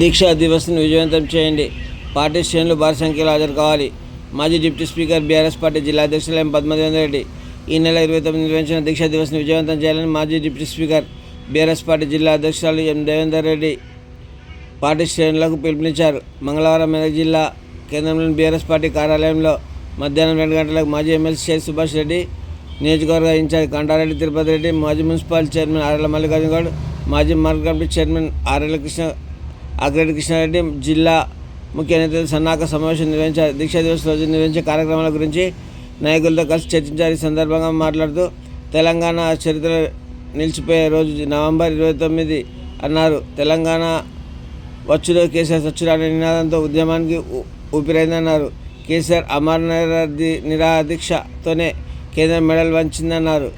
దీక్షా దివస్ను విజయవంతం చేయండి. పార్టీ శ్రేణులు భారీ సంఖ్యలో హాజరు కావాలి. మాజీ డిప్యూటీ స్పీకర్ బీఆర్ఎస్ పార్టీ జిల్లా అధ్యక్షులు ఎం పద్మదేవేంద్ర రెడ్డి ఈ నెల ఇరవై తొమ్మిది నిర్వహించిన దీక్షా దివస్ను విజయవంతం చేయాలని మాజీ డిప్యూటీ స్పీకర్ బీఆర్ఎస్ పార్టీ జిల్లా అధ్యక్షురాలు ఎం దేవేందర్ రెడ్డి పార్టీ శ్రేణులకు పిలుపునిచ్చారు. మంగళవారం మెదక్ జిల్లా కేంద్రంలోని బీఆర్ఎస్ పార్టీ కార్యాలయంలో మధ్యాహ్నం రెండు గంటలకు మాజీ ఎమ్మెల్సీ షేక్ సుభాష్ రెడ్డి నియోజకవర్గ ఇన్ఛార్జ్ కంటారెడ్డి తిరుపతి రెడ్డి మాజీ municipal chairman RL Mallikarjuna Goud మాజీ market committee chairman RL Krishna Agreddy Krishnareddy జిల్లా ముఖ్య నేతలు సన్నాహక సమావేశం నిర్వహించారు దీక్షా దివస్ రోజు నిర్వహించే కార్యక్రమాల గురించి నాయకులతో కలిసి చర్చించారు. ఈ సందర్భంగా మాట్లాడుతూ తెలంగాణ చరిత్ర నిలిచిపోయే రోజు నవంబర్ ఇరవై తొమ్మిది అన్నారు. తెలంగాణ వచ్చులో కేసీఆర్ సచ్చురాని నినాదంతో ఉద్యమానికి ఊపిరైందన్నారు కేసీఆర్ అమర నిరాదీక్షతోనే కేంద్రం మెడల్ వంచిందన్నారు.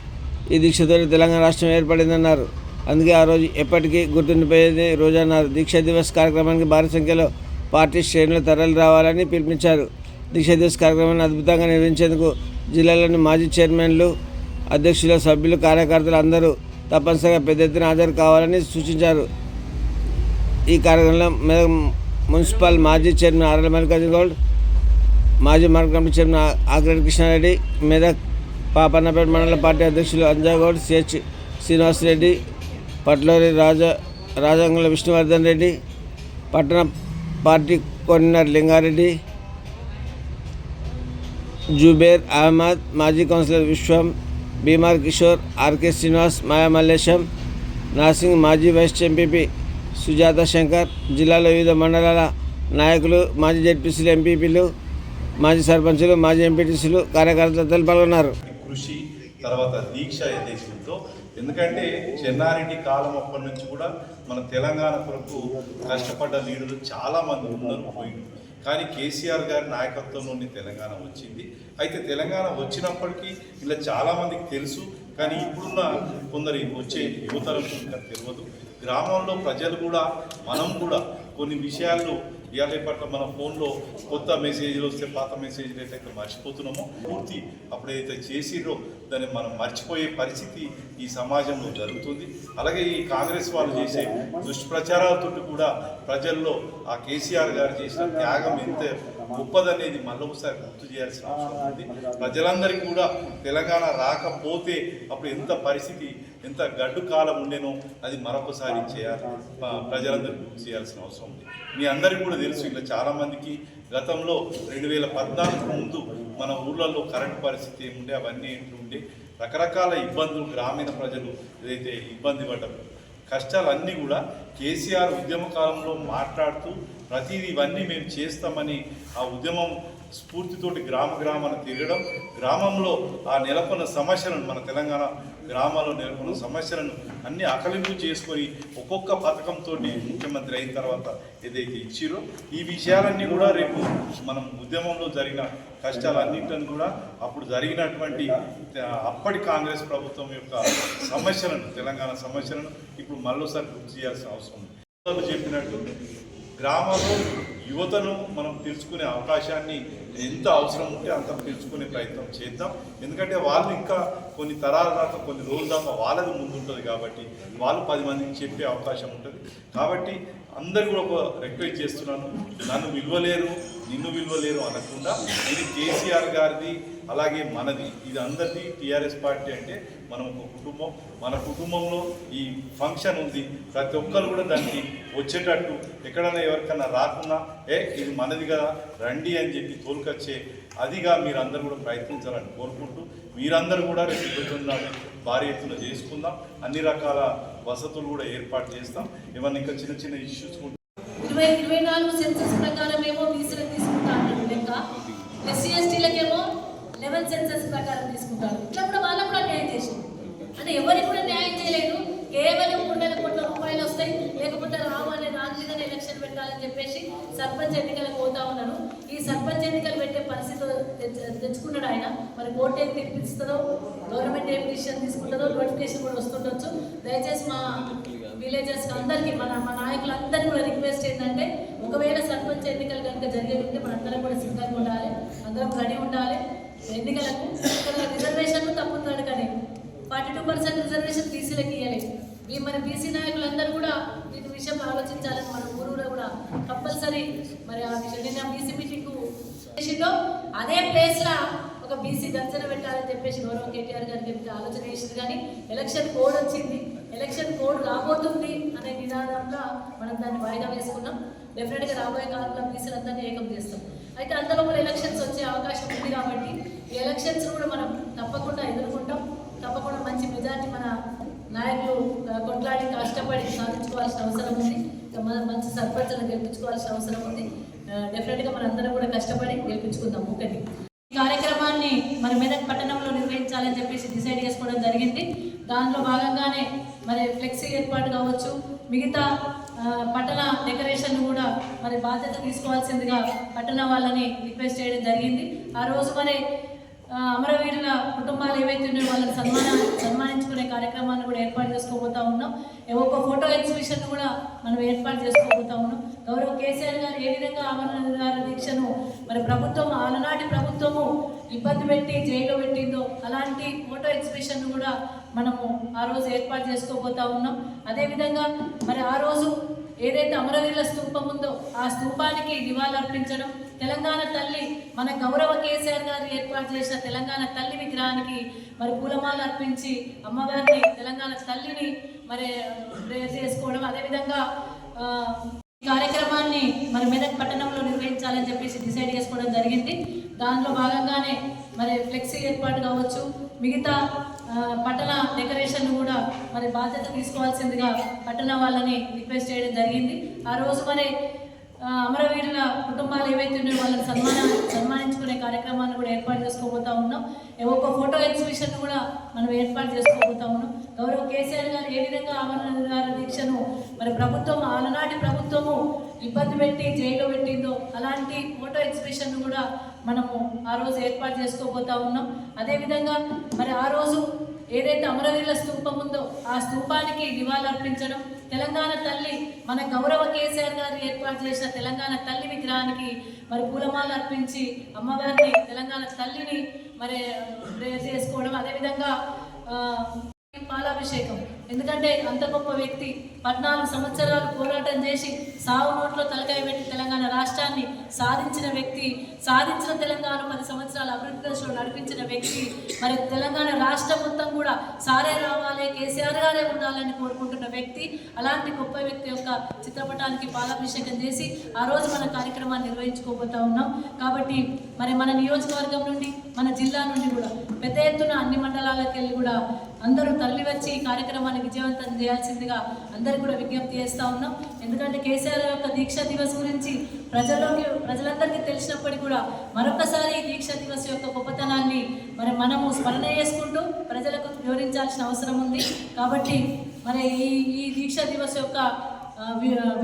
ఈ దీక్షతోనే తెలంగాణ రాష్ట్రం ఏర్పడిందన్నారు. అందుకే ఆ రోజు ఎప్పటికీ గుర్తుండిపోయేది రోజు దీక్ష దీక్షా దివస్ కార్యక్రమానికి భారీ సంఖ్యలో పార్టీ శ్రేణులు తరలి రావాలని పిలుపునిచ్చారు. దీక్ష దివస్ కార్యక్రమాన్ని అద్భుతంగా నిర్వహించేందుకు జిల్లాలోని మాజీ చైర్మన్లు అధ్యక్షులు సభ్యులు కార్యకర్తలు అందరూ తప్పనిసరిగా పెద్ద ఎత్తున హాజరు కావాలని సూచించారు. ఈ కార్యక్రమంలో మెదక్ మున్సిపల్ మాజీ చైర్మన్ ఆర్ఎల్ మల్లికార్జున గౌడ్ మాజీ మార్కెట్ కమిటీ చైర్మన్ ఆ- కృష్ణారెడ్డి మెదక్ పాపన్నపేట మండల పార్టీ అధ్యక్షులు అంజాగౌడ్ సిహెచ్ శ్రీనివాసరెడ్డి పట్లూరి రాజా రాజంగుల విష్ణువర్ధన్ రెడ్డి పట్టణ పార్టీ కోఆర్డినేటర్ లింగారెడ్డి జుబేర్ అహ్మద్ మాజీ councillor Vishwam Bimar Kishore RK Srinivas Maya Mallesham nursing మాజీ వైస్ ఎంపీపీ సుజాత శంకర్ జిల్లాలో వివిధ మండలాల నాయకులు మాజీ జడ్పీసీలు ఎంపీపీలు మాజీ సర్పంచులు మాజీ ఎంపీటీసీలు కార్యకర్తలు పాల్గొన్నారు. కృషి తర్వాత దీక్ష ఏదైతే ఎందుకంటే చెన్నారెడ్డి కాలం అప్పటి నుంచి కూడా మన తెలంగాణ కొరకు కష్టపడ్డ లీడర్లు చాలామంది ఉన్నారు పోయింది కానీ కేసీఆర్ గారి నాయకత్వంలోని తెలంగాణ వచ్చింది. అయితే తెలంగాణ వచ్చినప్పటికీ ఇలా చాలామందికి తెలుసు కానీ ఇప్పుడున్న కొందరు వచ్చే యువతరం ఇంకా తెలియదు. గ్రామంలో ప్రజలు కూడా మనం కూడా కొన్ని విషయాల్లో ఇవాళ పట్ల మన ఫోన్లో కొత్త మెసేజ్లు వస్తే పాత మెసేజ్లు అయితే మర్చిపోతున్నామో. పూర్తి అప్పుడైతే చేసిరో దాన్ని మనం మర్చిపోయే పరిస్థితి ఈ సమాజంలో జరుగుతుంది. అలాగే ఈ కాంగ్రెస్ వాళ్ళు చేసే దుష్ప్రచారాలతో కూడా ప్రజల్లో ఆ కేసీఆర్ గారు చేసిన త్యాగం ఎంత గొప్పదనేది మళ్ళీ ఒకసారి గుర్తు చేయాల్సిన అవసరం ఉంది. ప్రజలందరికీ కూడా తెలంగాణ రాకపోతే అప్పుడు ఎంత పరిస్థితి ఎంత గడ్డు కాలం ఉండేనో అది మరొకసారి చేయాలి. ప్రజలందరికీ గుర్తు చేయాల్సిన అవసరం ఉంది. మీ అందరికీ కూడా తెలుసు ఇలా చాలామందికి గతంలో రెండు వేల పద్నాలుగు ముందు మన ఊర్లలో కరెంటు పరిస్థితి ఏముండే అవన్నీ ఉండే. రకరకాల ఇబ్బందులు గ్రామీణ ప్రజలు ఏదైతే ఇబ్బంది పడ్డారు కష్టాలన్నీ కూడా కేసీఆర్ ఉద్యమ కాలంలో మాట్లాడుతూ ప్రతిదీ ఇవన్నీ మేము చేస్తామని ఆ ఉద్యమం స్ఫూర్తితోటి గ్రామ గ్రామాన తిరగడం గ్రామంలో ఆ నెలకొన్న సమస్యలను మన తెలంగాణ గ్రామాల్లో నెలకొన్న సమస్యలను అన్ని అకలింపు చేసుకొని ఒక్కొక్క పథకంతో ముఖ్యమంత్రి అయిన తర్వాత ఏదైతే ఇచ్చిరో ఈ విషయాలన్నీ కూడా రేపు మనం ఉద్యమంలో జరిగిన కష్టాలన్నింటిని కూడా అప్పుడు జరిగినటువంటి అప్పటి కాంగ్రెస్ ప్రభుత్వం యొక్క సమస్యలను తెలంగాణ సమస్యలను ఇప్పుడు మళ్ళీసారి గుర్తు చేయాల్సిన అవసరం ఉంది. చెప్పినట్టు గ్రామంలో యువతను మనం తెలుసుకునే అవకాశాన్ని ఎంత అవసరం ఉంటే అంత తెలుసుకునే ప్రయత్నం చేద్దాం. ఎందుకంటే వాళ్ళు ఇంకా కొన్ని తరాల దాకా కొన్ని రోజుల దాకా వాళ్ళది ముందు ఉంటుంది కాబట్టి వాళ్ళు పది మందికి చెప్పే అవకాశం ఉంటుంది. కాబట్టి అందరు కూడా ఒక రిక్వెస్ట్ చేస్తున్నాను. నన్ను విలువలేరు నిన్ను విలువలేరు అనకుండా ఇది కేసీఆర్ గారిది అలాగే మనది ఇది అందరిది టీఆర్ఎస్ పార్టీ అంటే మనం ఒక కుటుంబం. మన కుటుంబంలో ఈ ఫంక్షన్ ఉంది. ప్రతి ఒక్కరు కూడా దానికి వచ్చేటట్టు ఎక్కడైనా ఎవరికైనా రాకున్నా ఏ ఇది మనది కదా రండి అని చెప్పి తోలుకొచ్చే అదిగా మీరందరూ కూడా ప్రయత్నించాలని కోరుకుంటూ మీరందరూ కూడా రేపు ఇబ్బంది భారీ ఎత్తున చేసుకుందాం. అన్ని రకాల వసతులు కూడా ఏర్పాటు చేస్తాం. ఏమన్నా ఇంకా చిన్న చిన్న ఇష్యూస్ కూడా ఇరవై ఇరవై నాలుగు సెన్సెస్ ప్రకారం ఏమో బీసీలకు లెక్క. ఎస్సీ ఎస్టీలకేమో సెన్సెస్ ప్రకారం తీసుకుంటారు. ఇట్లా కూడా వాళ్ళకు కూడా న్యాయం చేసింది అంటే ఎవరికి కూడా న్యాయం చేయలేదు. కేవలం మూడు వేల కోట్ల రూపాయలు వస్తాయి. లేకపోతే రావాలి రాజకీయ ఎలక్షన్ పెట్టాలని చెప్పేసి సర్పంచ్ ఎన్నికలకు పోతా ఉన్నారు. ఈ సర్పంచ్ ఎన్నికలు పెట్టే పరిస్థితి తెచ్చుకున్నాడు ఆయన. మరి కోర్టు ఏం తీర్పిస్తుందో గవర్నమెంట్ ఏం డిసిషన్ తీసుకుంటుందో నోటిఫికేషన్ కూడా వస్తుండొచ్చు. దయచేసి మా విలేజెస్ అందరికీ మన మా నాయకులందరికీ కూడా రిక్వెస్ట్ ఏంటంటే ఒకవేళ సర్పంచ్ ఎన్నికలు కనుక జరిగే ఉంటే మనందరం కూడా సిద్ధంగా ఉండాలి. అందరం రెడీ ఉండాలి. ఎన్నికలకు ఇక్కడ రిజర్వేషన్ తప్పుతాడు కానీ ఫార్టీ టూ పర్సెంట్ రిజర్వేషన్ బీసీలకు ఇవ్వలేదు ఈ మన బీసీ నాయకులందరూ కూడా వీటి విషయం ఆలోచించాలని మన ఊరూరు కూడా కంపల్సరీ మరి ఆ విషయం నిన్న బీసీ మీటింగ్ చేసిందో అదే ప్లేస్లో ఒక బీసీ గర్జన పెట్టాలని చెప్పేసి గౌరవ కేటీఆర్ గారు చెప్పి ఆలోచన చేసింది. కానీ ఎలక్షన్ కోడ్ వచ్చింది. ఎలక్షన్ కోడ్ రాబోతుంది అనే నినాదంలో మనం దాన్ని వాయిదా వేసుకున్నాం. డెఫినెట్గా రాబోయే కాలంలో బీసీలందరినీ ఏకం చేస్తాం. అయితే అంతలో కూడా ఎలక్షన్స్ వచ్చే అవకాశం ఉంది కాబట్టి ఎలక్షన్స్ కూడా మనం తప్పకుండా ఎదుర్కొంటాం. తప్పకుండా మంచి మెజార్టీ మన నాయకులు కొట్లాడి కష్టపడి సాధించుకోవాల్సిన అవసరం ఉంది. మంచి సర్పంచ్లను గెలిపించుకోవాల్సిన అవసరం ఉంది. డెఫినెట్గా మనందరం కూడా కష్టపడి గెలిపించుకుందాం. ఒకటి ఈ కార్యక్రమాన్ని మన మెదక్ పట్టణంలో నిర్వహించాలని చెప్పేసి డిసైడ్ చేసుకోవడం జరిగింది. దానిలో భాగంగానే మరి ఫ్లెక్సీ ఏర్పాటు కావచ్చు. మిగతా పట్టణ డెకరేషన్ కూడా మరి బాధ్యత తీసుకోవాల్సిందిగా పట్టణ వాళ్ళని రిక్వెస్ట్ చేయడం జరిగింది. ఆ రోజు మరి అమరవీరుల కుటుంబాలు ఏవైతే ఉన్నాయో వాళ్ళని సన్మాన సన్మానించుకునే కార్యక్రమాన్ని కూడా ఏర్పాటు చేసుకోబోతా ఉన్నాం. ఒక్క ఫోటో ఎగ్జిబిషన్ కూడా మనం ఏర్పాటు చేసుకోబోతా ఉన్నాం. గౌరవ కేసీఆర్ గారు ఏ విధంగా అమరవీరుల దీక్షను మరి ప్రభుత్వం ఆనాటి ప్రభుత్వము ఇబ్బంది పెట్టి జైల్లో పెట్టిందో అలాంటి ఫోటో ఎగ్జిబిషన్ కూడా మనము ఆ రోజు ఏర్పాటు చేసుకోబోతా ఉన్నాం. అదేవిధంగా మరి ఆ రోజు ఏదైతే అమరవీరుల స్తూపం ఉందో ఆ స్తూపానికి నివాళులర్పించడం తెలంగాణ తల్లి మన గౌరవ కేసీఆర్ గారు ఏర్పాటు చేసిన తెలంగాణ తల్లి విగ్రహానికి మరి పూలమాలు అర్పించి అమ్మవారిని తెలంగాణ తల్లిని మరి ప్రేయర్ చేసుకోవడం అదేవిధంగా ఈ కార్యక్రమాన్ని మరి మెదక్ పట్టణంలో నిర్వహించాలని చెప్పేసి డిసైడ్ చేసుకోవడం జరిగింది. దానిలో భాగంగానే మరి ఫ్లెక్సీ ఏర్పాటు కావచ్చు మిగతా పట్టణ డెకరేషన్ కూడా మరి బాధ్యత తీసుకోవాల్సిందిగా పట్టణ వాళ్ళని రిక్వెస్ట్ చేయడం జరిగింది. ఆ రోజు మరి అమరవీరుల కుటుంబాలు ఏవైతే ఉన్నాయో వాళ్ళని సన్మాన సన్మానించుకునే కార్యక్రమాన్ని కూడా ఏర్పాటు చేసుకోబోతా ఉన్నాం. ఏ ఒక్క ఫోటో ఎగ్జిబిషన్ కూడా మనం ఏర్పాటు చేసుకోబోతా ఉన్నాం. గౌరవ కేసీఆర్ గారు ఏ విధంగా అమరవీరుల దీక్షను మరి ప్రభుత్వం ఆనాటి ప్రభుత్వము ఇబ్బంది పెట్టి జైల్లో పెట్టిందో అలాంటి ఫోటో ఎగ్జిబిషన్ కూడా మనము ఆ రోజు ఏర్పాటు చేసుకోబోతా ఉన్నాం. అదేవిధంగా మరి ఆ రోజు ఏదైతే అమరవీరుల స్తూపం ఉందో ఆ స్తూపానికి నివాళులర్పించడం తెలంగాణ తల్లి మన గౌరవ కేసీఆర్ గారు ఏర్పాటు చేసిన తెలంగాణ తల్లి విగ్రహానికి మరి పూలమాల అర్పించి అమ్మవారిని తెలంగాణ తల్లిని మరి ప్రేయర్ చేసుకోవడం. అదేవిధంగా పాలాభిషేకం. ఎందుకంటే అంత గొప్ప వ్యక్తి పద్నాలుగు సంవత్సరాలు పోరాటం చేసి సావు నోట్లో తలకాయ పెట్టి తెలంగాణ రాష్ట్రాన్ని సాధించిన వ్యక్తి సాధించిన తెలంగాణ పది సంవత్సరాలు అభివృద్ధి దశలో నడిపించిన వ్యక్తి. మరి తెలంగాణ రాష్ట్రం మొత్తం కూడా సారే రావాలి కేసీఆర్ గారే ఉండాలని కోరుకుంటున్న వ్యక్తి అలాంటి గొప్ప వ్యక్తి యొక్క చిత్రపటానికి పాలాభిషేకం చేసి ఆ రోజు మన కార్యక్రమాన్ని నిర్వహించుకోబోతా ఉన్నాం. కాబట్టి మరి మన నియోజకవర్గం నుండి మన జిల్లా నుండి కూడా పెద్ద ఎత్తున అన్ని మండలాలకు వెళ్ళి కూడా అందరూ తరలి వచ్చి ఈ కార్యక్రమాన్ని విజయవంతం చేయాల్సిందిగా అందరూ కూడా విజ్ఞప్తి చేస్తూ ఉన్నాం. ఎందుకంటే కేసీఆర్ యొక్క దీక్షా దివస్ గురించి ప్రజల్లోకి ప్రజలందరికీ తెలిసినప్పటికీ కూడా మరొకసారి ఈ దీక్షా దివస్ యొక్క గొప్పతనాన్ని మరి మనము స్మరణ చేసుకుంటూ ప్రజలకు వివరించాల్సిన అవసరం ఉంది. కాబట్టి మరి ఈ ఈ దీక్షా దివస్ యొక్క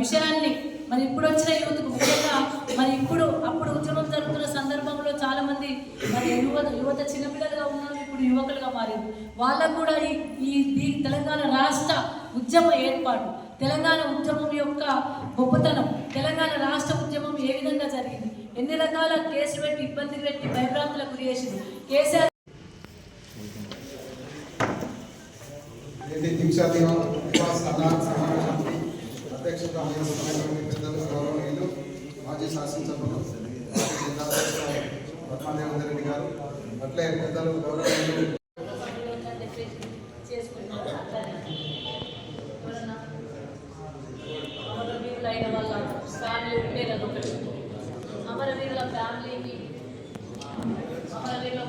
విషయాన్ని మరి ఇప్పుడు వచ్చిన యువతకు ముఖ్యంగా మరి ఇప్పుడు అప్పుడు ఉద్యమం జరుగుతున్న సందర్భంలో చాలా మంది మరి యువత యువత చిన్నపిల్లలుగా ఉన్నారు ఇప్పుడు యువకులుగా మారింది. వాళ్ళకు కూడా ఈ ఈ దీ- తెలంగాణ రాష్ట్ర ఉద్యమ ఏర్పాటు తెలంగాణ ఉద్యమం యొక్క గొప్పతనం తెలంగాణ రాష్ట్ర ఉద్యమం ఏ విధంగా జరిగింది? ఎన్ని రకాల కేసులు పెట్టి ఇబ్బందులు పెట్టి భయభ్రాంతులకు గురి చేసింది? కేసీఆర్ అధ్యక్షత మాజీ శాసనసభ్యులు జిల్లా పద్మాదేవేందర్ రెడ్డి గారు అట్లే పెద్దలు అమరవీరుల ఫ్యామిలీకి అమరవీరుల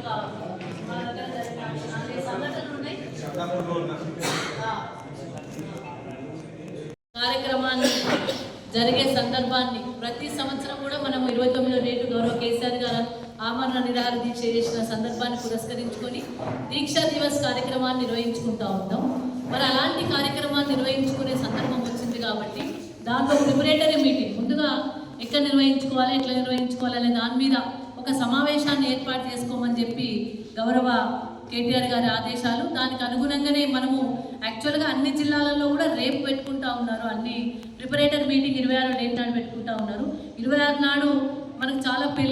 మన దగ్గర అన్ని సంఘటనలు ఉన్నాయి కార్యక్రమాన్ని జరిగే సందర్భాన్ని ప్రతి సంవత్సరం కూడా మనం ఇరవై తొమ్మిదో డేటు గౌరవ కేసీఆర్ గారు ఆమరణ నిరాహార దీక్ష చేసిన సందర్భాన్ని పురస్కరించుకొని దీక్షా దివస్ కార్యక్రమాన్ని నిర్వహించుకుంటా ఉంటాం మరి అలాంటి కార్యక్రమాన్ని నిర్వహించుకునే సందర్భం వచ్చింది కాబట్టి దాంట్లో ప్రిపరేటరీ మీటింగ్ ముందుగా ఎక్కడ నిర్వహించుకోవాలి ఎట్లా నిర్వహించుకోవాలి అనే దాని మీద ఒక సమావేశాన్ని ఏర్పాటు చేసుకోమని చెప్పి గౌరవ కేటీఆర్ గారి ఆదేశాలు. దానికి అనుగుణంగానే మనము యాక్చువల్గా అన్ని జిల్లాలలో కూడా రేపు పెట్టుకుంటా ఉన్నారు. అన్ని ప్రిపరేటర్ మీటింగ్ ఇరవై ఆరు డేట్ నాడు పెట్టుకుంటా ఉన్నారు. ఇరవై ఆరు నాడు మనకు చాలా పెళ్ళి